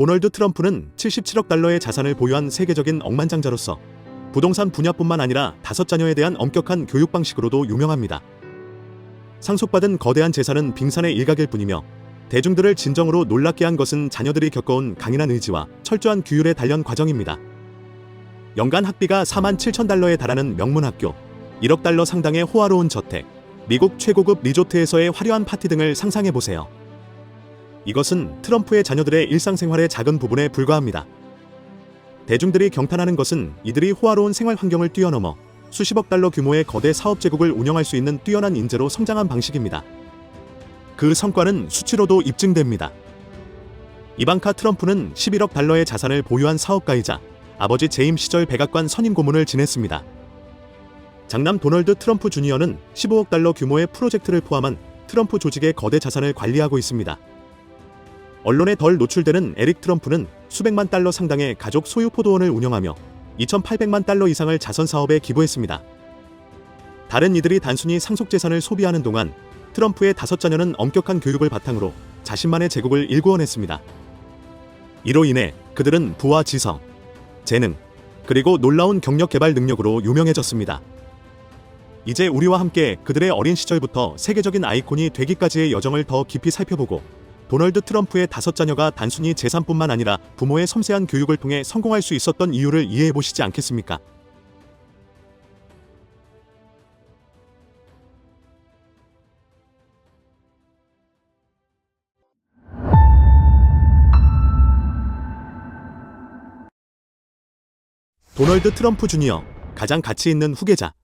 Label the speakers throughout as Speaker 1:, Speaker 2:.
Speaker 1: 도널드 트럼프는 77억 달러의 자산을 보유한 세계적인 억만장자로서 부동산 분야뿐만 아니라 다섯 자녀에 대한 엄격한 교육 방식으로도 유명합니다. 상속받은 거대한 재산은 빙산의 일각일 뿐이며 대중들을 진정으로 놀랍게 한 것은 자녀들이 겪어온 강인한 의지와 철저한 규율의 단련 과정입니다. 연간 학비가 4만 7천 달러에 달하는 명문 학교, 1억 달러 상당의 호화로운 저택, 미국 최고급 리조트에서의 화려한 파티 등을 상상해 보세요. 이것은 트럼프의 자녀들의 일상생활의 작은 부분에 불과합니다. 대중들이 경탄하는 것은 이들이 호화로운 생활 환경을 뛰어넘어 수십억 달러 규모의 거대 사업 제국을 운영할 수 있는 뛰어난 인재로 성장한 방식입니다. 그 성과는 수치로도 입증됩니다. 이방카 트럼프는 11억 달러의 자산을 보유한 사업가이자 아버지 재임 시절 백악관 선임 고문을 지냈습니다. 장남 도널드 트럼프 주니어는 15억 달러 규모의 프로젝트를 포함한 트럼프 조직의 거대 자산을 관리하고 있습니다. 언론에 덜 노출되는 에릭 트럼프는 수백만 달러 상당의 가족 소유 포도원을 운영하며 2,800만 달러 이상을 자선 사업에 기부했습니다. 다른 이들이 단순히 상속 재산을 소비하는 동안 트럼프의 다섯 자녀는 엄격한 교육을 바탕으로 자신만의 제국을 일구어냈습니다. 이로 인해 그들은 부와 지성, 재능, 그리고 놀라운 경력 개발 능력으로 유명해졌습니다. 이제 우리와 함께 그들의 어린 시절부터 세계적인 아이콘이 되기까지의 여정을 더 깊이 살펴보고 도널드 트럼프의 다섯 자녀가 단순히 재산뿐만 아니라 부모의 섬세한 교육을 통해 성공할 수 있었던 이유를 이해해 보시지 않겠습니까? 도널드 트럼프 주니어 가장 가치 있는 후계자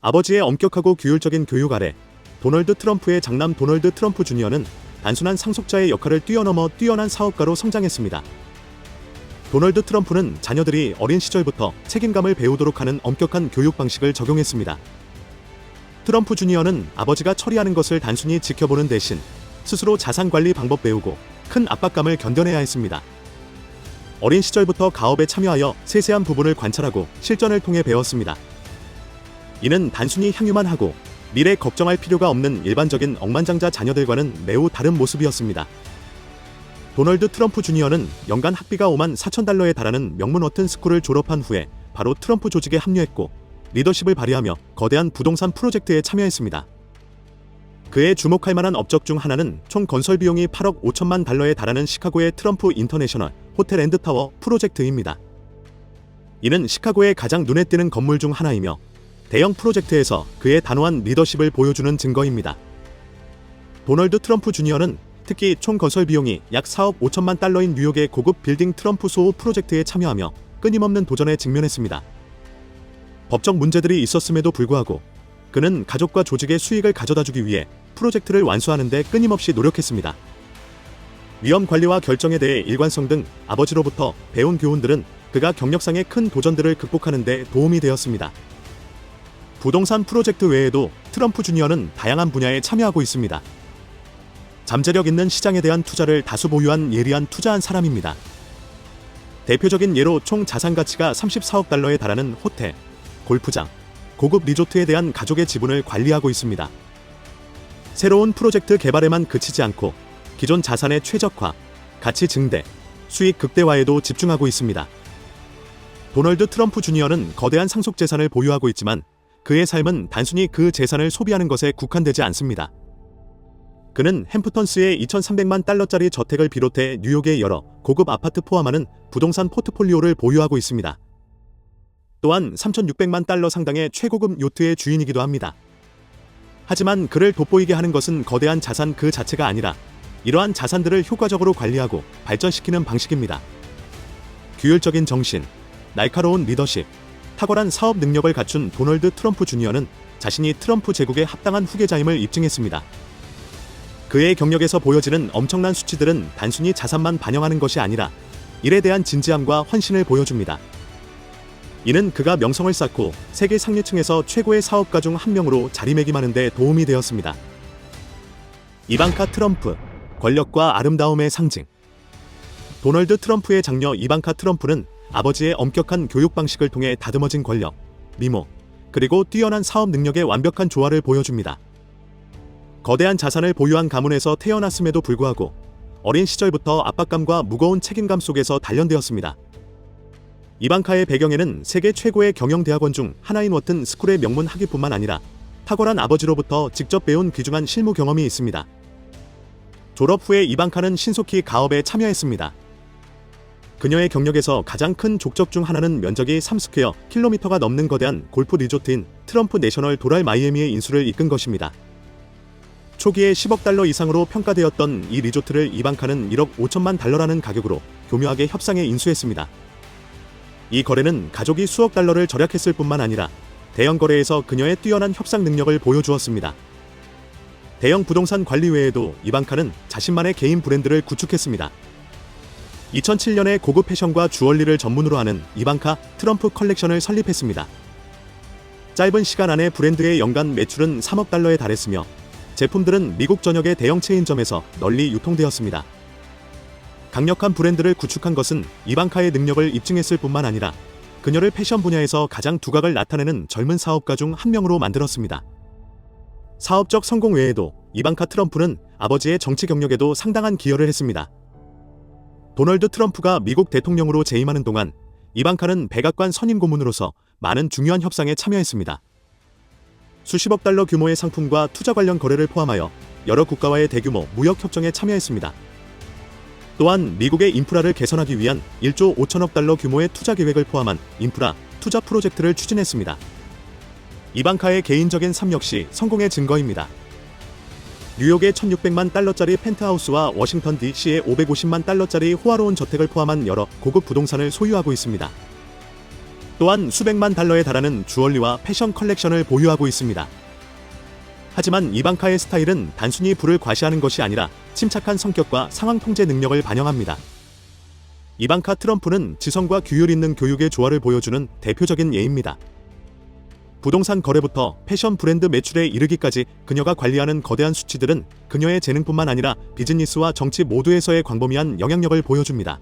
Speaker 1: 아버지의 엄격하고 규율적인 교육 아래 도널드 트럼프의 장남 도널드 트럼프 주니어는 단순한 상속자의 역할을 뛰어넘어 뛰어난 사업가로 성장했습니다. 도널드 트럼프는 자녀들이 어린 시절부터 책임감을 배우도록 하는 엄격한 교육 방식을 적용했습니다. 트럼프 주니어는 아버지가 처리하는 것을 단순히 지켜보는 대신 스스로 자산 관리 방법 배우고 큰 압박감을 견뎌내야 했습니다. 어린 시절부터 가업에 참여하여 세세한 부분을 관찰하고 실전을 통해 배웠습니다. 이는 단순히 향유만 하고 미래 걱정할 필요가 없는 일반적인 억만장자 자녀들과는 매우 다른 모습이었습니다. 도널드 트럼프 주니어는 연간 학비가 5만 4천 달러에 달하는 명문 워튼 스쿨을 졸업한 후에 바로 트럼프 조직에 합류했고 리더십을 발휘하며 거대한 부동산 프로젝트에 참여했습니다. 그의 주목할 만한 업적 중 하나는 총 건설 비용이 8억 5천만 달러에 달하는 시카고의 트럼프 인터내셔널 호텔 앤드 타워 프로젝트입니다. 이는 시카고의 가장 눈에 띄는 건물 중 하나이며 대형 프로젝트에서 그의 단호한 리더십을 보여주는 증거입니다. 도널드 트럼프 주니어는 특히 총 건설 비용이 약 4억 5천만 달러인 뉴욕의 고급 빌딩 트럼프 소호 프로젝트에 참여하며 끊임없는 도전에 직면했습니다. 법적 문제들이 있었음에도 불구하고 그는 가족과 조직의 수익을 가져다 주기 위해 프로젝트를 완수하는 데 끊임없이 노력했습니다. 위험 관리와 결정에 대해 일관성 등 아버지로부터 배운 교훈들은 그가 경력상의 큰 도전들을 극복하는 데 도움이 되었습니다. 부동산 프로젝트 외에도 트럼프 주니어는 다양한 분야에 참여하고 있습니다. 잠재력 있는 시장에 대한 투자를 다수 보유한 예리한 투자한 사람입니다. 대표적인 예로 총 자산 가치가 34억 달러에 달하는 호텔, 골프장, 고급 리조트에 대한 가족의 지분을 관리하고 있습니다. 새로운 프로젝트 개발에만 그치지 않고 기존 자산의 최적화, 가치 증대, 수익 극대화에도 집중하고 있습니다. 도널드 트럼프 주니어는 거대한 상속 재산을 보유하고 있지만 그의 삶은 단순히 그 재산을 소비하는 것에 국한되지 않습니다. 그는 햄프턴스의 2,300만 달러짜리 저택을 비롯해 뉴욕의 여러 고급 아파트 포함하는 부동산 포트폴리오를 보유하고 있습니다. 또한 3,600만 달러 상당의 최고급 요트의 주인이기도 합니다. 하지만 그를 돋보이게 하는 것은 거대한 자산 그 자체가 아니라 이러한 자산들을 효과적으로 관리하고 발전시키는 방식입니다. 규율적인 정신, 날카로운 리더십, 탁월한 사업 능력을 갖춘 도널드 트럼프 주니어는 자신이 트럼프 제국의 합당한 후계자임을 입증했습니다. 그의 경력에서 보여지는 엄청난 수치들은 단순히 자산만 반영하는 것이 아니라 일에 대한 진지함과 헌신을 보여줍니다. 이는 그가 명성을 쌓고 세계 상류층에서 최고의 사업가 중 한 명으로 자리매김하는 데 도움이 되었습니다. 이방카 트럼프, 권력과 아름다움의 상징. 도널드 트럼프의 장녀 이방카 트럼프는 아버지의 엄격한 교육 방식을 통해 다듬어진 권력, 미모, 그리고 뛰어난 사업 능력의 완벽한 조화를 보여줍니다. 거대한 자산을 보유한 가문에서 태어났음에도 불구하고 어린 시절부터 압박감과 무거운 책임감 속에서 단련되었습니다. 이방카의 배경에는 세계 최고의 경영대학원 중 하나인 워튼 스쿨의 명문 학위뿐만 아니라 탁월한 아버지로부터 직접 배운 귀중한 실무 경험이 있습니다. 졸업 후에 이방카는 신속히 가업에 참여했습니다. 그녀의 경력에서 가장 큰 족적 중 하나는 면적이 3스퀘어 킬로미터가 넘는 거대한 골프 리조트인 트럼프 내셔널 도랄 마이애미의 인수를 이끈 것입니다. 초기에 10억 달러 이상으로 평가되었던 이 리조트를 이방카는 1억 5천만 달러라는 가격으로 교묘하게 협상에 인수했습니다. 이 거래는 가족이 수억 달러를 절약했을 뿐만 아니라 대형 거래에서 그녀의 뛰어난 협상 능력을 보여주었습니다. 대형 부동산 관리 외에도 이방카는 자신만의 개인 브랜드를 구축했습니다. 2007년에 고급 패션과 주얼리를 전문으로 하는 이방카 트럼프 컬렉션을 설립했습니다. 짧은 시간 안에 브랜드의 연간 매출은 3억 달러에 달했으며 제품들은 미국 전역의 대형 체인점에서 널리 유통되었습니다. 강력한 브랜드를 구축한 것은 이방카의 능력을 입증했을 뿐만 아니라 그녀를 패션 분야에서 가장 두각을 나타내는 젊은 사업가 중 한 명으로 만들었습니다. 사업적 성공 외에도 이방카 트럼프는 아버지의 정치 경력에도 상당한 기여를 했습니다. 도널드 트럼프가 미국 대통령으로 재임하는 동안 이방카는 백악관 선임 고문으로서 많은 중요한 협상에 참여했습니다. 수십억 달러 규모의 상품과 투자 관련 거래를 포함하여 여러 국가와의 대규모 무역 협정에 참여했습니다. 또한 미국의 인프라를 개선하기 위한 1조 5천억 달러 규모의 투자 계획을 포함한 인프라 투자 프로젝트를 추진했습니다. 이방카의 개인적인 삶 역시 성공의 증거입니다. 뉴욕의 1600만 달러짜리 펜트하우스와 워싱턴 DC의 550만 달러짜리 호화로운 저택을 포함한 여러 고급 부동산을 소유하고 있습니다. 또한 수백만 달러에 달하는 주얼리와 패션 컬렉션을 보유하고 있습니다. 하지만 이방카의 스타일은 단순히 부를 과시하는 것이 아니라 침착한 성격과 상황 통제 능력을 반영합니다. 이방카 트럼프는 지성과 규율 있는 교육의 조화를 보여주는 대표적인 예입니다. 부동산 거래부터 패션 브랜드 매출에 이르기까지 그녀가 관리하는 거대한 수치들은 그녀의 재능뿐만 아니라 비즈니스와 정치 모두에서의 광범위한 영향력을 보여줍니다.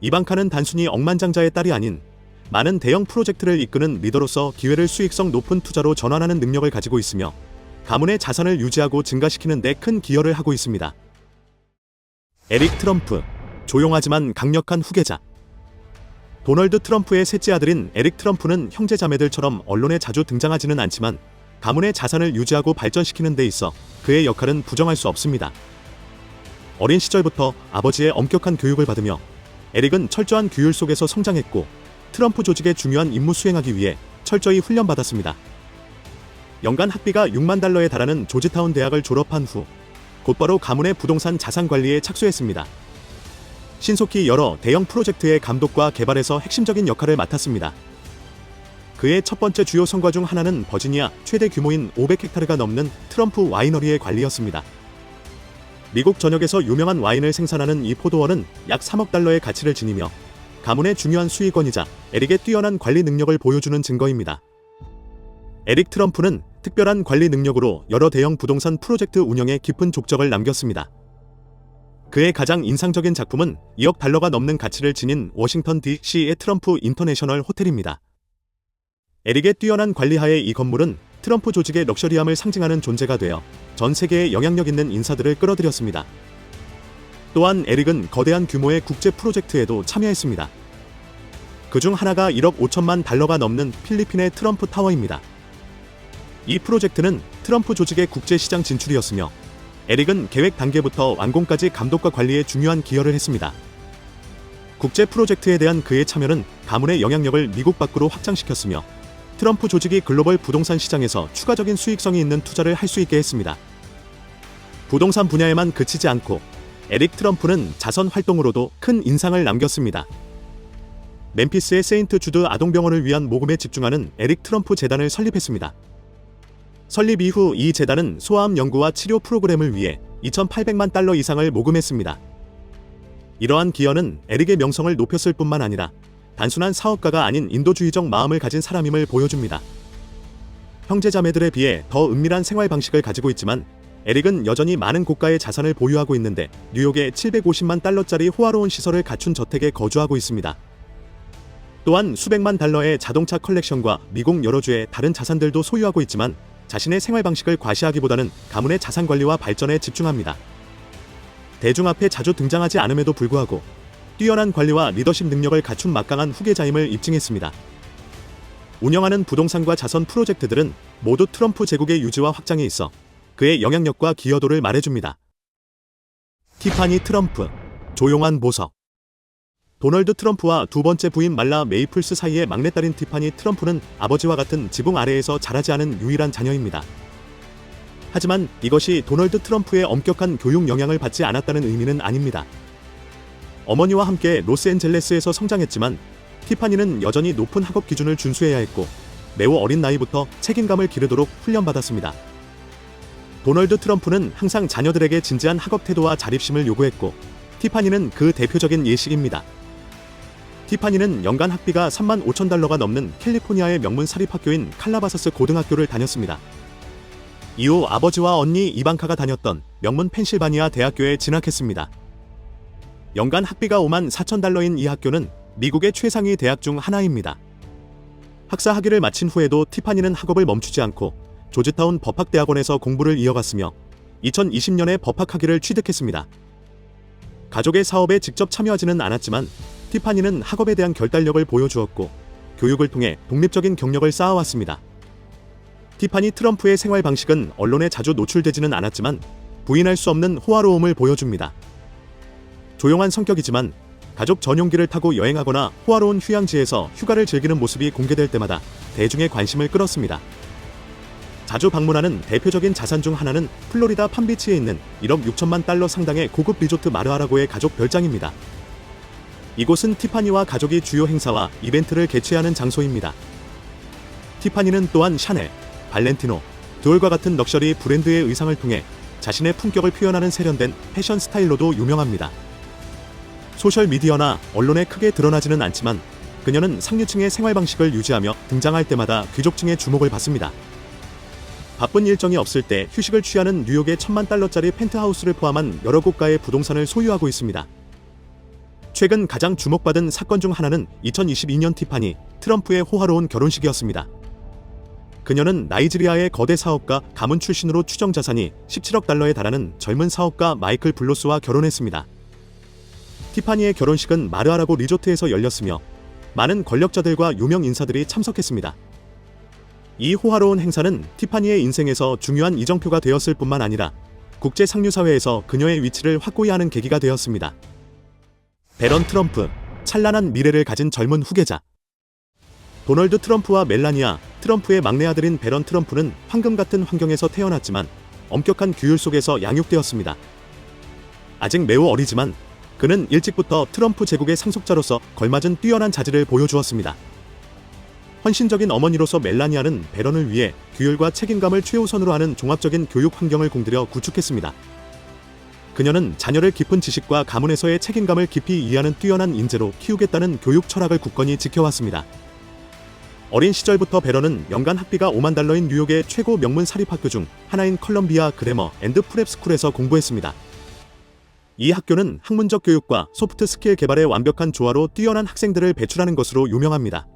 Speaker 1: 이방카는 단순히 억만장자의 딸이 아닌 많은 대형 프로젝트를 이끄는 리더로서 기회를 수익성 높은 투자로 전환하는 능력을 가지고 있으며 가문의 자산을 유지하고 증가시키는 데 큰 기여를 하고 있습니다. 에릭 트럼프, 조용하지만 강력한 후계자. 도널드 트럼프의 셋째 아들인 에릭 트럼프는 형제 자매들처럼 언론에 자주 등장하지는 않지만 가문의 자산을 유지하고 발전시키는 데 있어 그의 역할은 부정할 수 없습니다. 어린 시절부터 아버지의 엄격한 교육을 받으며 에릭은 철저한 규율 속에서 성장했고 트럼프 조직의 중요한 임무 수행하기 위해 철저히 훈련받았습니다. 연간 학비가 6만 달러에 달하는 조지타운 대학을 졸업한 후 곧바로 가문의 부동산 자산 관리에 착수했습니다. 신속히 여러 대형 프로젝트의 감독과 개발에서 핵심적인 역할을 맡았습니다. 그의 첫 번째 주요 성과 중 하나는 버지니아 최대 규모인 500헥타르가 넘는 트럼프 와이너리의 관리였습니다. 미국 전역에서 유명한 와인을 생산하는 이 포도원은 약 3억 달러의 가치를 지니며 가문의 중요한 수익원이자 에릭의 뛰어난 관리 능력을 보여주는 증거입니다. 에릭 트럼프는 특별한 관리 능력으로 여러 대형 부동산 프로젝트 운영에 깊은 족적을 남겼습니다. 그의 가장 인상적인 작품은 2억 달러가 넘는 가치를 지닌 워싱턴 DC의 트럼프 인터내셔널 호텔입니다. 에릭의 뛰어난 관리하에 이 건물은 트럼프 조직의 럭셔리함을 상징하는 존재가 되어 전 세계에 영향력 있는 인사들을 끌어들였습니다. 또한 에릭은 거대한 규모의 국제 프로젝트에도 참여했습니다. 그중 하나가 1억 5천만 달러가 넘는 필리핀의 트럼프 타워입니다. 이 프로젝트는 트럼프 조직의 국제 시장 진출이었으며 에릭은 계획 단계부터 완공까지 감독과 관리에 중요한 기여를 했습니다. 국제 프로젝트에 대한 그의 참여는 가문의 영향력을 미국 밖으로 확장시켰으며 트럼프 조직이 글로벌 부동산 시장에서 추가적인 수익성이 있는 투자를 할 수 있게 했습니다. 부동산 분야에만 그치지 않고 에릭 트럼프는 자선 활동으로도 큰 인상을 남겼습니다. 멤피스의 세인트 주드 아동병원을 위한 모금에 집중하는 에릭 트럼프 재단을 설립했습니다. 설립 이후 이 재단은 소아암 연구와 치료 프로그램을 위해 2,800만 달러 이상을 모금했습니다. 이러한 기여는 에릭의 명성을 높였을 뿐만 아니라 단순한 사업가가 아닌 인도주의적 마음을 가진 사람임을 보여줍니다. 형제자매들에 비해 더 은밀한 생활 방식을 가지고 있지만 에릭은 여전히 많은 고가의 자산을 보유하고 있는데 뉴욕에 750만 달러짜리 호화로운 시설을 갖춘 저택에 거주하고 있습니다. 또한 수백만 달러의 자동차 컬렉션과 미국 여러 주의 다른 자산들도 소유하고 있지만 자신의 생활 방식을 과시하기보다는 가문의 자산 관리와 발전에 집중합니다. 대중 앞에 자주 등장하지 않음에도 불구하고 뛰어난 관리와 리더십 능력을 갖춘 막강한 후계자임을 입증했습니다. 운영하는 부동산과 자선 프로젝트들은 모두 트럼프 제국의 유지와 확장에 있어 그의 영향력과 기여도를 말해줍니다. 티파니 트럼프, 조용한 보석. 도널드 트럼프와 두 번째 부인 말라 메이플스 사이의 막내딸인 티파니 트럼프는 아버지와 같은 지붕 아래에서 자라지 않은 유일한 자녀입니다. 하지만 이것이 도널드 트럼프의 엄격한 교육 영향을 받지 않았다는 의미는 아닙니다. 어머니와 함께 로스앤젤레스에서 성장했지만 티파니는 여전히 높은 학업 기준을 준수해야 했고 매우 어린 나이부터 책임감을 기르도록 훈련받았습니다. 도널드 트럼프는 항상 자녀들에게 진지한 학업 태도와 자립심을 요구했고 티파니는 그 대표적인 예식입니다. 티파니는 연간 학비가 3만 5천 달러가 넘는 캘리포니아의 명문 사립학교인 칼라바사스 고등학교를 다녔습니다. 이후 아버지와 언니 이방카가 다녔던 명문 펜실바니아 대학교에 진학했습니다. 연간 학비가 5만 4천 달러인 이 학교는 미국의 최상위 대학 중 하나입니다. 학사 학위를 마친 후에도 티파니는 학업을 멈추지 않고 조지타운 법학대학원에서 공부를 이어갔으며 2020년에 법학 학위를 취득했습니다. 가족의 사업에 직접 참여하지는 않았지만 티파니는 학업에 대한 결단력을 보여주었고 교육을 통해 독립적인 경력을 쌓아왔습니다. 티파니 트럼프의 생활 방식은 언론에 자주 노출되지는 않았지만 부인할 수 없는 호화로움을 보여줍니다. 조용한 성격이지만 가족 전용기를 타고 여행하거나 호화로운 휴양지에서 휴가를 즐기는 모습이 공개될 때마다 대중의 관심을 끌었습니다. 자주 방문하는 대표적인 자산 중 하나는 플로리다 팜비치에 있는 1억 6천만 달러 상당의 고급 리조트 마르아라고의 가족 별장입니다. 이곳은 티파니와 가족이 주요 행사와 이벤트를 개최하는 장소입니다. 티파니는 또한 샤넬, 발렌티노, 드올과 같은 럭셔리 브랜드의 의상을 통해 자신의 품격을 표현하는 세련된 패션 스타일로도 유명합니다. 소셜미디어나 언론에 크게 드러나지는 않지만 그녀는 상류층의 생활 방식을 유지하며 등장할 때마다 귀족층의 주목을 받습니다. 바쁜 일정이 없을 때 휴식을 취하는 뉴욕의 천만 달러짜리 펜트하우스를 포함한 여러 곳가의 부동산을 소유하고 있습니다. 최근 가장 주목받은 사건 중 하나는 2022년 티파니 트럼프의 호화로운 결혼식이었습니다. 그녀는 나이지리아의 거대 사업가 가문 출신으로 추정 자산이 17억 달러에 달하는 젊은 사업가 마이클 블로스와 결혼했습니다. 티파니의 결혼식은 마르아라고 리조트에서 열렸으며 많은 권력자들과 유명 인사들이 참석했습니다. 이 호화로운 행사는 티파니의 인생에서 중요한 이정표가 되었을 뿐만 아니라 국제 상류사회에서 그녀의 위치를 확고히 하는 계기가 되었습니다. 베런 트럼프, 찬란한 미래를 가진 젊은 후계자. 도널드 트럼프와 멜라니아, 트럼프의 막내 아들인 베런 트럼프는 황금 같은 환경에서 태어났지만 엄격한 규율 속에서 양육되었습니다. 아직 매우 어리지만 그는 일찍부터 트럼프 제국의 상속자로서 걸맞은 뛰어난 자질을 보여주었습니다. 헌신적인 어머니로서 멜라니아는 베런을 위해 규율과 책임감을 최우선으로 하는 종합적인 교육 환경을 공들여 구축했습니다. 그녀는 자녀를 깊은 지식과 가문에서의 책임감을 깊이 이해하는 뛰어난 인재로 키우겠다는 교육 철학을 굳건히 지켜왔습니다. 어린 시절부터 베런은 연간 학비가 5만 달러인 뉴욕의 최고 명문 사립학교 중 하나인 컬럼비아 그래머 앤드 프랩 스쿨에서 공부했습니다. 이 학교는 학문적 교육과 소프트 스킬 개발의 완벽한 조화로 뛰어난 학생들을 배출하는 것으로 유명합니다.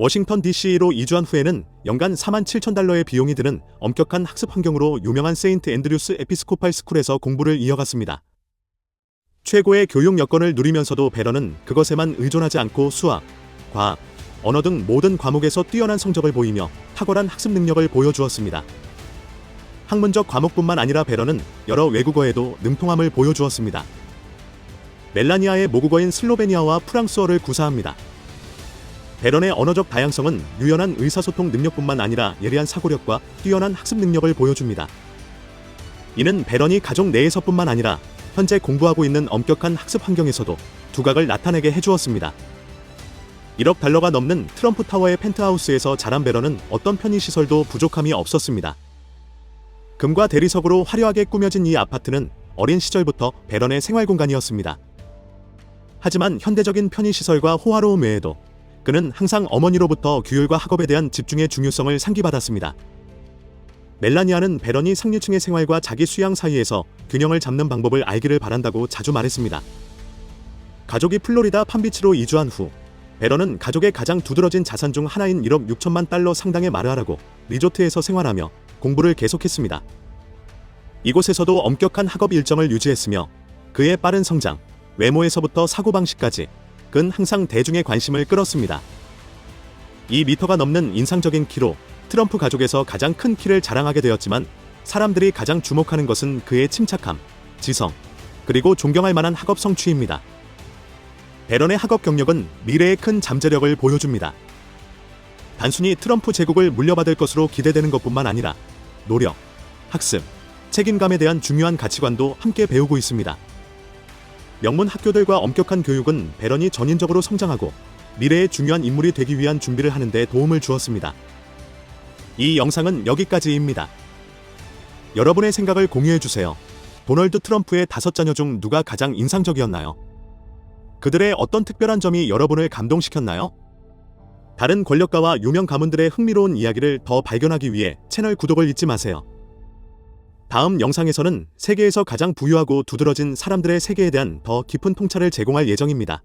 Speaker 1: 워싱턴 DC로 이주한 후에는 연간 4만 7천 달러의 비용이 드는 엄격한 학습 환경으로 유명한 세인트 앤드류스 에피스코팔 스쿨에서 공부를 이어갔습니다. 최고의 교육 여건을 누리면서도 베런은 그것에만 의존하지 않고 수학, 과학, 언어 등 모든 과목에서 뛰어난 성적을 보이며 탁월한 학습 능력을 보여주었습니다. 학문적 과목뿐만 아니라 베런은 여러 외국어에도 능통함을 보여주었습니다. 멜라니아의 모국어인 슬로베니아와 프랑스어를 구사합니다. 베런의 언어적 다양성은 유연한 의사소통 능력뿐만 아니라 예리한 사고력과 뛰어난 학습 능력을 보여줍니다. 이는 베런이 가족 내에서뿐만 아니라 현재 공부하고 있는 엄격한 학습 환경에서도 두각을 나타내게 해주었습니다. 1억 달러가 넘는 트럼프 타워의 펜트하우스에서 자란 베런은 어떤 편의시설도 부족함이 없었습니다. 금과 대리석으로 화려하게 꾸며진 이 아파트는 어린 시절부터 베런의 생활 공간이었습니다. 하지만 현대적인 편의시설과 호화로움 외에도 그는 항상 어머니로부터 규율과 학업에 대한 집중의 중요성을 상기받았습니다. 멜라니아는 베런이 상류층의 생활과 자기 수양 사이에서 균형을 잡는 방법을 알기를 바란다고 자주 말했습니다. 가족이 플로리다 팜비치로 이주한 후 베런은 가족의 가장 두드러진 자산 중 하나인 1억 6천만 달러 상당의 마르아라고 리조트에서 생활하며 공부를 계속했습니다. 이곳에서도 엄격한 학업 일정을 유지했으며 그의 빠른 성장, 외모에서부터 사고방식까지 끈 항상 대중의 관심을 끌었습니다. 2미터가 넘는 인상적인 키로 트럼프 가족에서 가장 큰 키를 자랑하게 되었지만 사람들이 가장 주목하는 것은 그의 침착함, 지성, 그리고 존경할 만한 학업 성취입니다. 베런의 학업 경력은 미래의 큰 잠재력을 보여줍니다. 단순히 트럼프 제국을 물려받을 것으로 기대되는 것뿐만 아니라 노력, 학습, 책임감에 대한 중요한 가치관도 함께 배우고 있습니다. 명문 학교들과 엄격한 교육은 베런이 전인적으로 성장하고 미래의 중요한 인물이 되기 위한 준비를 하는 데 도움을 주었습니다. 이 영상은 여기까지입니다. 여러분의 생각을 공유해 주세요. 도널드 트럼프의 다섯 자녀 중 누가 가장 인상적이었나요? 그들의 어떤 특별한 점이 여러분을 감동시켰나요? 다른 권력가와 유명 가문들의 흥미로운 이야기를 더 발견하기 위해 채널 구독을 잊지 마세요. 다음 영상에서는 세계에서 가장 부유하고 두드러진 사람들의 세계에 대한 더 깊은 통찰을 제공할 예정입니다.